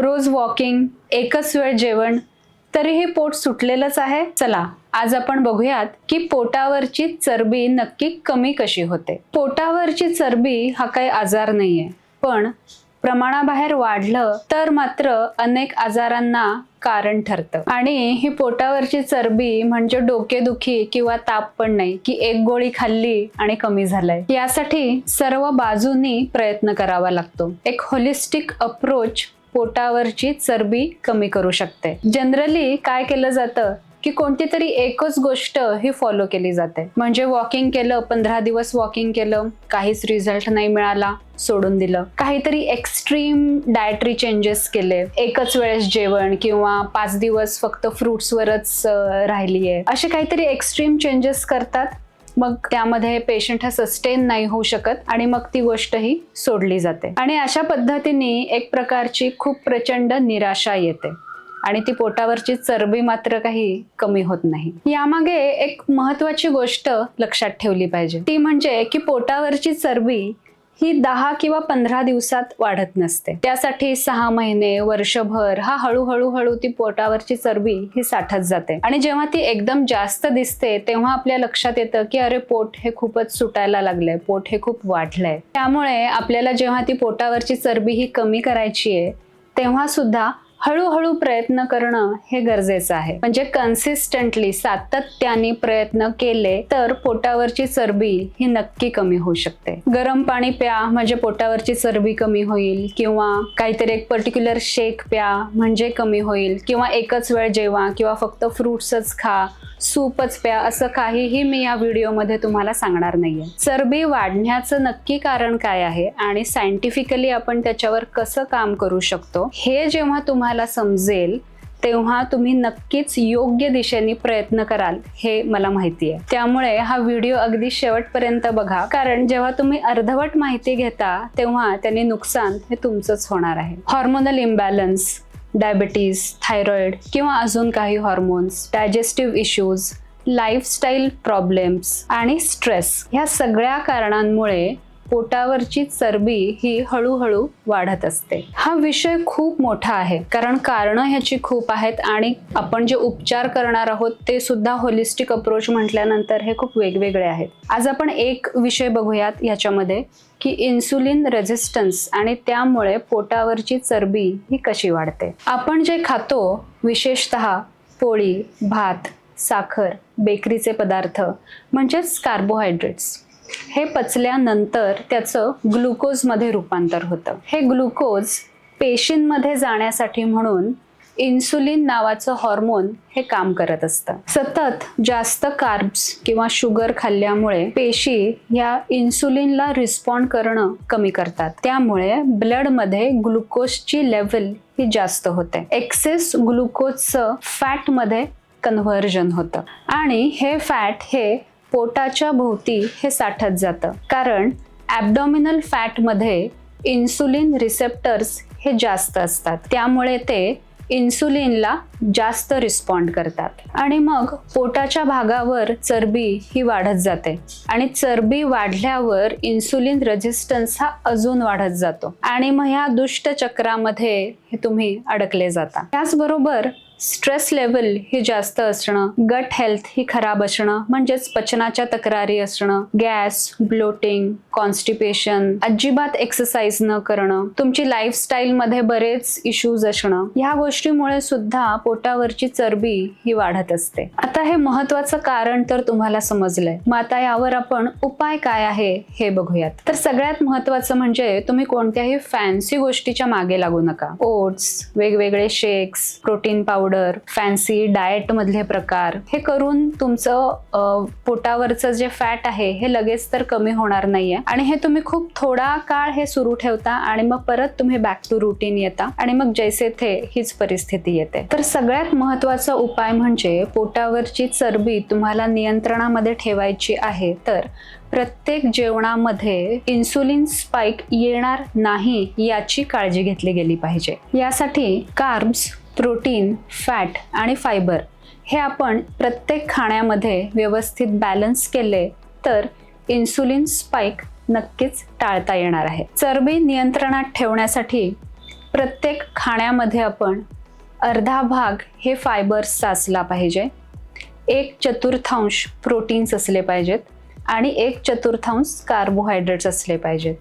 रोज walking एकच वेळ जेवण तरीही पोट सुटलेलंच आहे. चला आज आपण बघूयात की पोटावरची चरबी नक्की कमी कशी होते. पोटावरची चरबी हा काही आजार नाहीये पण प्रमाणाबाहेर वाढलं तर मात्र अनेक आजारांना कारण ठरतं. आणि ही पोटावरची चरबी म्हणजे डोकेदुखी किंवा ताप पण नाही की एक गोळी खाल्ली आणि कमी झालंय. यासाठी सर्व बाजूनी प्रयत्न करावा लागतो. एक होलिस्टिक अप्रोच पोटावरची चरबी कमी करू शकते. जनरली काय केलं जातं की कोणती तरी एकच गोष्ट ही फॉलो केली जाते. म्हणजे वॉकिंग केलं पंधरा दिवस वॉकिंग केलं काहीच रिझल्ट नाही मिळाला सोडून दिलं. काहीतरी एक्स्ट्रीम डायटरी चेंजेस केले. एकच वेळेस जेवण किंवा पाच दिवस फक्त फ्रुट्सवरच राहिली आहे असे काहीतरी एक्स्ट्रीम चेंजेस करतात. मग त्यामध्ये पेशंट हा सस्टेन नाही होऊ शकत आणि मग ती गोष्ट ही सोडली जाते. आणि अशा पद्धतीने एक प्रकारची खूप प्रचंड निराशा येते. आणि ती पोटावरची चरबी मात्र काही कमी होत नाही. यामागे एक महत्वाची गोष्ट लक्षात ठेवली पाहिजे. ती म्हणजे की पोटावरची चरबी ही दहा किंवा पंधरा दिवसात वाढत नसते. त्यासाठी सहा महिने वर्षभर हा हळूहळू हळू ती पोटावरची चरबी ही साठत जाते. आणि जेव्हा ती एकदम जास्त दिसते तेव्हा आपल्या लक्षात येतं की अरे पोट हे खूपच सुटायला लागलंय पोट हे खूप वाढलंय. त्यामुळे आपल्याला जेव्हा ती पोटावरची चरबी ही कमी करायची आहे तेव्हा सुद्धा हळूहळू प्रयत्न करणं हे गरजेचं आहे. म्हणजे कन्सिस्टंटली सातत्याने प्रयत्न केले तर पोटावरची चरबी ही नक्की कमी होऊ शकते. गरम पाणी प्या म्हणजे पोटावरची चरबी कमी होईल किंवा काहीतरी एक पर्टिक्युलर शेक प्या म्हणजे कमी होईल किंवा एकच वेळ जेवा किंवा फक्त फ्रुट्सच खा सूपच प्या असं काहीही मी या व्हिडिओमध्ये तुम्हाला सांगणार नाहीये. चरबी वाढण्याचं नक्की कारण काय आहे आणि सायंटिफिकली आपण त्याच्यावर कसं काम करू शकतो हे जेव्हा तुम्हाला समजेल तेव्हा तुम्ही नक्कीच योग्य दिशेने प्रयत्न कराल हे मला माहिती आहे. त्यामुळे हा व्हिडिओ अगदी शेवटपर्यंत बघा कारण जेव्हा तुम्ही अर्धवट माहिती घेता तेव्हा त्याने नुकसान हे तुमचंच होणार आहे. हॉर्मोनल इम्बॅलन्स डायबिटीज थायरॉइड किंवा अजून काही hormones digestive issues lifestyle problems आणि स्ट्रेस ह्या सगळ्या कारणांमुळे पोटावरची चरबी ही हळूहळू वाढत असते. हा विषय खूप मोठा आहे कारण कारणं ह्याची खूप आहेत आणि आपण जे उपचार करणार आहोत ते सुद्धा होलिस्टिक अप्रोच म्हटल्यानंतर हे खूप वेगवेगळे आहेत. आज आपण एक विषय बघूयात याच्यामध्ये की इन्सुलिन रेझिस्टन्स आणि त्यामुळे पोटावरची चरबी ही कशी वाढते. आपण जे खातो विशेषत पोळी भात साखर बेकरीचे पदार्थ म्हणजेच कार्बोहायड्रेट्स हे पचल्यानंतर त्याचं ग्लुकोजमध्ये रूपांतर होतं. हे ग्लुकोज पेशींमध्ये जाण्यासाठी म्हणून इन्सुलिन नावाचं हॉर्मोन हे काम करत असतं. सतत जास्त कार्ब्स किंवा शुगर खाल्ल्यामुळे पेशी या इन्सुलिनला रिस्पॉन्ड करणं कमी करतात. त्यामुळे ब्लडमध्ये ग्लुकोजची लेवल ही जास्त होते. एक्सेस ग्लुकोजचं फॅटमध्ये कन्व्हर्जन होतं. आणि हे फॅट हे पोटाच्या भोवती हे साठत जातं. कारण ॲबडॉमिनल फॅटमध्ये इन्सुलिन रिसेप्टर्स हे जास्त असतात. त्यामुळे ते इन्सुलिनला जास्त रिस्पॉन्ड करतात. आणि मग पोटाच्या भागावर चरबी ही वाढत जाते. आणि चरबी वाढल्यावर इन्सुलिन रेझिस्टन्स हा अजून वाढत जातो. आणि मग ह्या दुष्ट चक्रामध्ये हे तुम्ही अडकले जाता. त्याचबरोबर स्ट्रेस लेवल हे जास्त असणं गट हेल्थ ही खराब असणं म्हणजेच पचनाच्या तक्रारी असणं गॅस ब्लोटिंग कॉन्स्टिपेशन अजिबात एक्सरसाइज न करणं तुमची लाईफस्टाईल मध्ये बरेच इश्यूज असणं ह्या गोष्टीमुळे सुद्धा पोटावरची चरबी ही वाढत असते. आता हे महत्वाचं कारण तर तुम्हाला समजलंय. मग आता यावर आपण उपाय काय आहे हे बघूयात. तर सगळ्यात महत्वाचं म्हणजे तुम्ही कोणत्याही फॅन्सी गोष्टीच्या मागे लागू नका. ओट्स वेगवेगळे shakes protein powder powder fancy डाएटमधले प्रकार हे करून तुमचं पोटावरचं जे फॅट आहे हे लगेच तर कमी होणार नाहीये. आणि हे तुम्ही खूप थोडा काळ हे सुरू ठेवता आणि मग परत तुम्ही बॅक टू रुटीन येता आणि मग जैसे थे हीच परिस्थिती येते. तर सगळ्यात महत्त्वाचा उपाय म्हणजे पोटावरची चरबी तुम्हाला नियंत्रणामध्ये ठेवायची आहे तर प्रत्येक जेवणामध्ये इन्सुलिन स्पाइक येणार नाही याची काळजी घेतली गेली पाहिजे. यासाठी कार्ब्स प्रोटीन फॅट आणि फायबर हे आपण प्रत्येक खाण्यामध्ये व्यवस्थित बॅलन्स केले तर इन्सुलिन स्पाइक नक्कीच टाळता येणार आहे. चरबी नियंत्रणात ठेवण्यासाठी प्रत्येक खाण्यामध्ये आपण अर्धा भाग हे फायबर्सचा असला पाहिजे एक चतुर्थांश प्रोटीन्स असले पाहिजेत आणि एक चतुर्थांश कार्बोहायड्रेट्स असले पाहिजेत.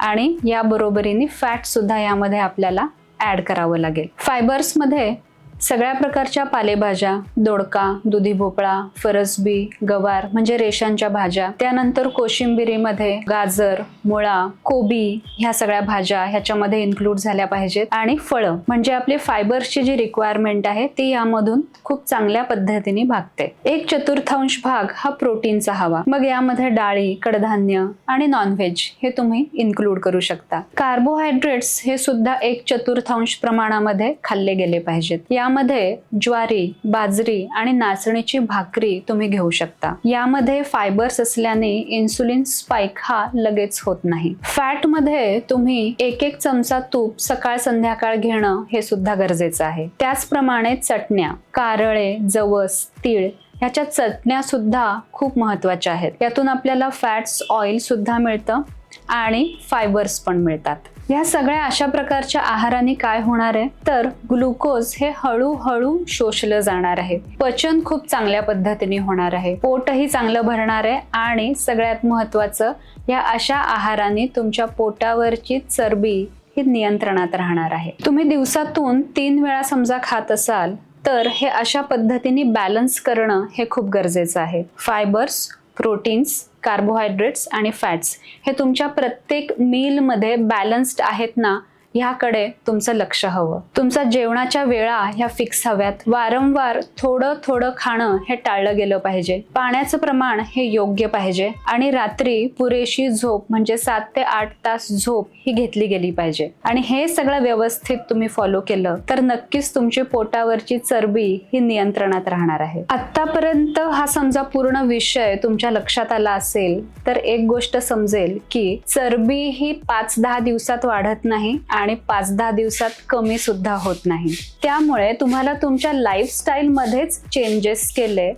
आणि या बरोबरीने फॅटसुद्धा यामध्ये आपल्याला ऍड करावं लागेल. फायबर्समध्ये सगळ्या प्रकारच्या पालेभाज्या दोडका दुधी भोपळा फरसबी गवार म्हणजे रेशांच्या भाज्या त्यानंतर कोशिंबिरीमध्ये गाजर मुळा कोबी ह्या सगळ्या भाज्या ह्याच्यामध्ये इन्क्लूड झाल्या पाहिजेत. आणि फळं म्हणजे आपली फायबर्सची जी रिक्वायरमेंट आहे ती यामधून खूप चांगल्या पद्धतीने भागते. एक चतुर्थांश भाग हा प्रोटीनचा हवा. मग यामध्ये डाळी कडधान्य आणि नॉनव्हेज हे तुम्ही इन्क्लूड करू शकता. कार्बोहायड्रेट्स हे सुद्धा एक चतुर्थांश प्रमाणामध्ये खाल्ले गेले पाहिजेत. या यामध्ये ज्वारी बाजरी आणि नाचणीची भाकरी तुम्ही घेऊ शकता. यामध्ये फायबर्स असल्याने इन्सुलिन स्पाइक हा लगेच होत नाही. फॅटमध्ये तुम्ही एक एक चमचा तूप सकाळ संध्याकाळ घेणं हे सुद्धा गरजेचं आहे. त्याचप्रमाणे चटण्या कारळे जवस तीळ ह्याच्या चटण्या सुद्धा खूप महत्त्वाच्या आहेत. यातून आपल्याला फॅट्स ऑइल सुद्धा मिळतं. आणि फायबर्स पण मिळतात. या सगळ्या अशा प्रकारच्या आहाराने काय होणार आहे? तर ग्लुकोज हे हळूहळू शोषलं जाणार आहे. पचन खूप चांगल्या पद्धतीने होणार आहे. पोटही चांगलं भरणार आहे आणि सगळ्यात महत्वाचं या अशा आहाराने तुमच्या पोटावरची चरबी ही नियंत्रणात राहणार आहे. तुम्ही दिवसातून तीन वेळा समजा खात असाल तर हे अशा पद्धतीने बॅलन्स करणं हे खूप गरजेचं आहे. फायबर्स प्रोटीन्स कार्बोहायड्रेट्स आणि फॅट्स हे तुमच्या प्रत्येक मीलमध्ये बॅलन्स्ड आहेत ना? ह्याकडे तुमचं लक्ष हवं. तुमचा जेवणाच्या वेळा ह्या फिक्स हव्यात. वारंवार थोडं थोडं खाणं हे टाळलं गेलं पाहिजे. पाण्याचं प्रमाण हे योग्य पाहिजे. आणि रात्री पुरेशी झोप म्हणजे सात ते आठ तास झोप ही घेतली गेली पाहिजे. आणि हे सगळं व्यवस्थित तुम्ही फॉलो केलं तर नक्कीच तुमची पोटावरची चरबी ही नियंत्रणात राहणार आहे. आतापर्यंत हा समजा पूर्ण विषय तुमच्या लक्षात आला असेल तर एक गोष्ट समजेल की चरबी ही पाच दहा दिवसात वाढत नाही आणि पाच दहा दिवसात कमी सुद्धा होत नाही. त्यामुळे तुम्हाला तुमच्या लाईफस्टाईल मध्येच चेंजेस केले.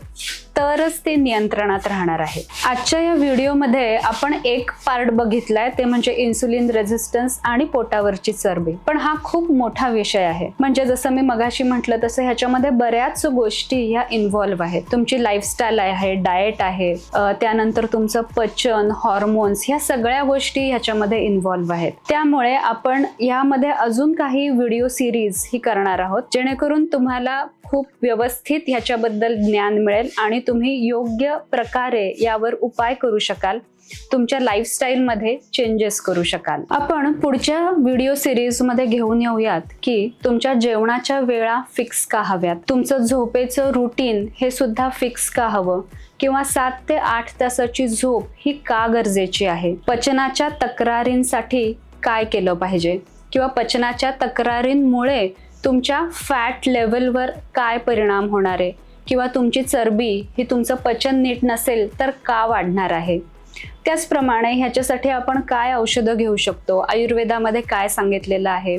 तरच ते नियंत्रणात राहणार आहे. आजच्या या व्हिडिओमध्ये आपण एक पार्ट बघितलाय ते म्हणजे इन्सुलिन रेझिस्टन्स आणि पोटावरची चरबी. पण हा खूप मोठा विषय आहे. म्हणजे जसं मी मगाशी म्हटलं तसं ह्याच्यामध्ये बऱ्याच गोष्टी ह्या इन्व्हॉल्व्ह आहेत. तुमची लाईफस्टाईल आहे डाएट आहे त्यानंतर तुमचं पचन हॉर्मोन्स ह्या सगळ्या गोष्टी ह्याच्यामध्ये इन्व्हॉल्व्ह आहेत. त्यामुळे आपण यामध्ये अजून काही व्हिडिओ सिरीज ही करणार आहोत जेणेकरून तुम्हाला खूप व्यवस्थित ह्याच्याबद्दल ज्ञान मिळेल आणि तुम्ही योग्य प्रकारे यावर उपाय करू शकाल. तुमच्या लाईफस्टाईलमध्ये चेंजेस करू शकाल. आपण पुढच्या व्हिडिओ सिरीजमध्ये घेऊन येऊयात की तुमच्या जेवणाच्या वेळा फिक्स का हव्यात? तुमचं झोपेचं रुटीन हे सुद्धा फिक्स का हवं? किंवा सात ते आठ तासाची झोप ही का गरजेची आहे? पचनाच्या तक्रारींसाठी काय केलं पाहिजे? किंवा पचनाच्या तक्रारींमुळे तुमच्या फॅट लेवलवर काय परिणाम होणार आहे? किंवा तुमची चरबी ही तुमचं पचन नीट नसेल तर का वाढणार आहे? त्याचप्रमाणे ह्याच्यासाठी आपण काय औषधं घेऊ शकतो? आयुर्वेदामध्ये काय सांगितलेलं आहे?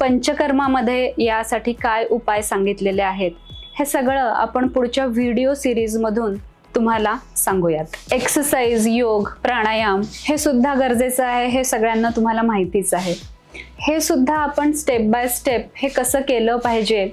पंचकर्मामध्ये यासाठी काय उपाय सांगितलेले आहेत? हे सगळं आपण पुढच्या व्हिडिओ सिरीजमधून तुम्हाला सांगूयात. एक्सरसाइज योग प्राणायाम हे सुद्धा गरजेचं आहे हे सगळ्यांना तुम्हाला माहितीच आहे. हे सुद्धा आपण स्टेप बाय स्टेप हे कसं केलं पाहिजे?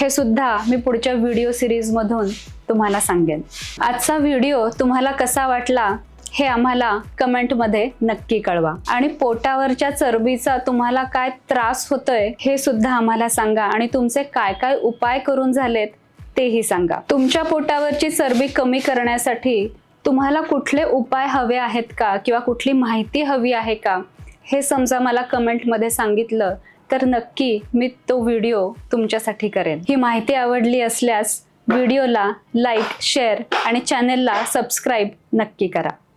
हे सुद्धा मी पुढच्या व्हिडिओ सिरीजमधून तुम्हाला सांगेन. आजचा व्हिडिओ तुम्हाला कसा वाटला हे आम्हाला कमेंटमध्ये नक्की कळवा. आणि पोटावरच्या चरबीचा तुम्हाला काय त्रास होतोय हे सुद्धा आम्हाला सांगा आणि तुमचे काय काय उपाय करून झालेत तेही सांगा. तुमच्या पोटावरची चरबी कमी करण्यासाठी तुम्हाला कुठले उपाय हवे आहेत का? किंवा कुठली माहिती हवी आहे का? हे समजा मला कमेंटमध्ये सांगितलं तर नक्की मी तो व्हिडिओ तुमच्यासाठी करेन. ही माहिती आवडली असल्यास व्हिडिओला लाईक शेअर आणि चॅनेलला सबस्क्राईब नक्की करा.